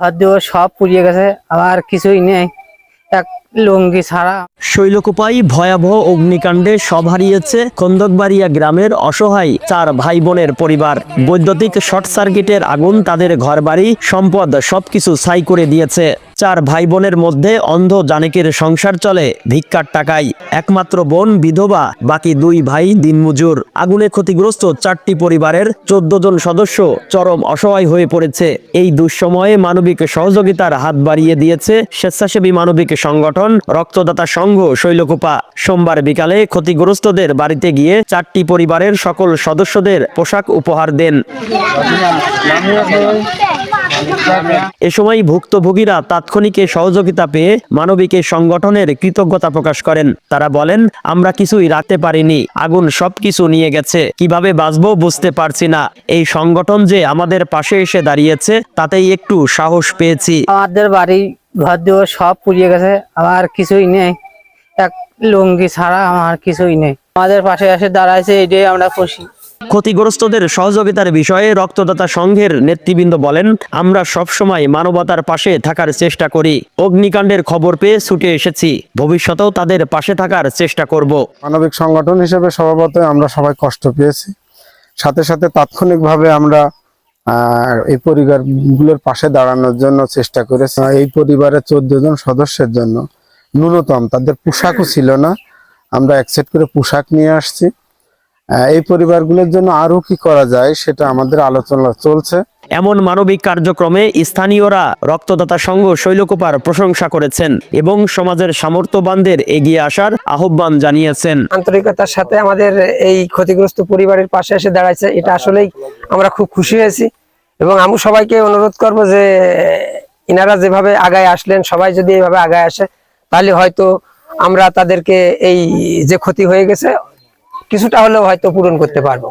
খাদ্য সব পুড়িয়ে গেছে আর কিছুই নেই। এক লুঙ্গি ছাড়া। শৈলকুপাই ভয়াবহ অগ্নিকাণ্ডে সব হারিয়েছে খন্দকবাড়িয়া গ্রামের অসহায় চার ভাই বোনের পরিবার। বৈদ্যুতিক শর্ট সার্কিটের আগুন তাদের ঘরবাড়ি, সম্পদ সবকিছু ছাই করে দিয়েছে। চার ভাই বোনের মধ্যে অন্ধ জানেকের সংসার চলে, ভিক্ষার টাকায়। একমাত্র বোন, বিধবা, বাকি দুই ভাই, দিনমজুর। আগুনে ক্ষতিগ্রস্ত চারটি পরিবারের চোদ্দ জন সদস্য চরম অসহায় হয়ে পড়েছে। এই দুঃসময়ে মানবিক সহযোগিতার হাত বাড়িয়ে দিয়েছে স্বেচ্ছাসেবী মানবিক সংগঠন রক্তদাতা সংঘ শৈলকুপা। সোমবার বিকালে ক্ষতিগ্রস্তদের বাড়িতে গিয়ে চারটি পরিবারের সকল সদস্যদের পোশাক উপহার দেন। এ সময় ভুক্তভোগীরা তাৎক্ষণিক সহযোগিতা পেয়ে মানবিক সংগঠনের কৃতজ্ঞতা প্রকাশ করেন। তারা বলেন, আমরা কিছুই রাখতে পারিনি। আগুন সবকিছু নিয়ে গেছে। কীভাবে বাঁচবো বুঝতে পারছি না। এই সংগঠন যে আমাদের পাশে এসে দাঁড়িয়েছে, তাতেই একটু সাহস পেয়েছি। আমাদের বাড়ি ঘর দুয়ার সব পুড়িয়ে গেছে। আবার কিছুই নেই। এক লুঙ্গি ছাড়া আমার কিছুই নেই। আমাদের পাশে এসে দাঁড়াইছে, এটাই আমরা খুশি। ক্ষতিগ্রস্তদের সহযোগিতার বিষয়ে রক্তদাতা সংঘের নেতৃবৃন্দ বলেন, আমরা সবসময় মানবতার পাশে থাকার চেষ্টা করি। অগ্নিকাণ্ডের খবর পেয়ে ছুটে এসেছি। ভবিষ্যতেও তাদের পাশে থাকার চেষ্টা করব। মানবিক সংগঠন হিসেবে স্বভাবতই আমরা সবাই কষ্ট পেয়েছি। সাথে সাথে তাৎক্ষণিকভাবে আমরা এই পরিবারগুলোর পাশে দাঁড়ানোর জন্য চেষ্টা করেছি। এই পরিবারের চোদ্দ জন সদস্যের জন্য ন্যূনতম। তাদের পোশাকও ছিল না। আমরা একসেট করে পোশাক নিয়ে আসছি। এই পরিবারগুলোর জন্য আরও কি করা যায় সেটা আমাদের আলোচনা চলছে। এমন মানবিক কার্যক্রমে স্থানীয়রা রক্তদাতা সংঘ শৈলকুপার প্রশংসা করেছেন এবং সমাজের সামর্থ্যবানদের এগিয়ে আসার আহ্বান জানিয়েছেন। আন্তরিকতার সাথে আমাদের এই ক্ষতিগ্রস্ত পরিবারের পাশে এসে দাঁড়াইছে এটা আসলেই আমরা খুব খুশি হয়েছি এবং আমি সবাইকে অনুরোধ করব যে ইনারা যেভাবে আগায় আসলেন সবাই যদি এইভাবে আগায় আসে তাহলে হয়তো আমরা তাদেরকে এই যে ক্ষতি হয়ে গেছে কিছুটা হলেও হয়তো পূরণ করতে পারব।